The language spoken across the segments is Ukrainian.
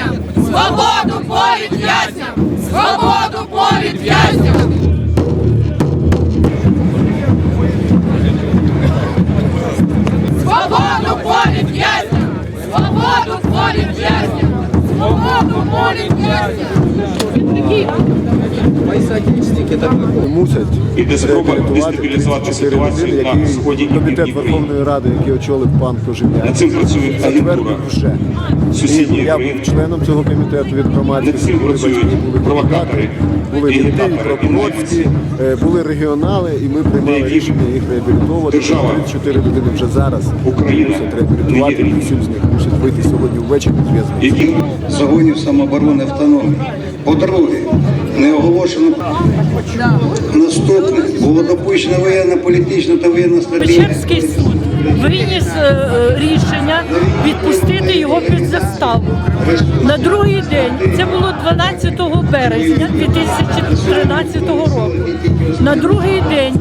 в'язням! Свободу! Свободу політв'язням! Свободу політв'язням! Свободу політв'язням! Свободу політв'язням! Мусять дестабілізувати ситуацію людини, на які сході комітет Верховної Ради, який очолив пан Кожем'як, Над цим працює агентура. вже. сусідньої я був членом цього комітету від Над громадськості, цим були працюють були провокатори, були діти, прокурорські, е, були регіонали, і ми приймали рішення їх реабілітовувати. держава, 34 людини вже зараз. Україна. Мусять реабілітувати, не є. рівні. вісім з них мусять вийти сьогодні ввечері з в'язниці. які загонів самооборони автономії. По-друге, не оголошено наступне. Було допущено воєнна, політична та воєнна стратегія. Суд виніс е, е, рішення відпустити його під заставу. На другий день, це було 12 березня 2013 року. На другий день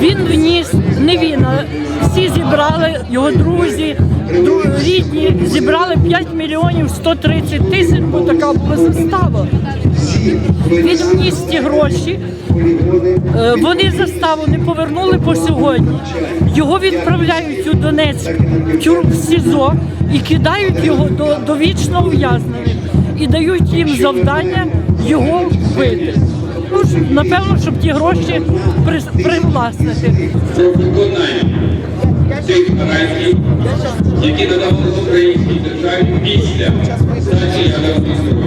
він вніс, не він, а всі зібрали, його друзі, рідні, зібрали 5 мільйонів 130 тисяч, бо така застава. Він вніс ті гроші. Е, Вони заставу не повернули по сьогодні. Його відправляють у Донецьк в СІЗО і кидають його до вічного ув'язнення і дають їм завдання його вбити. Напевно, щоб ті гроші при- привласнити. про виконання тих гарантій, які надавали українській державі після здачі зброї.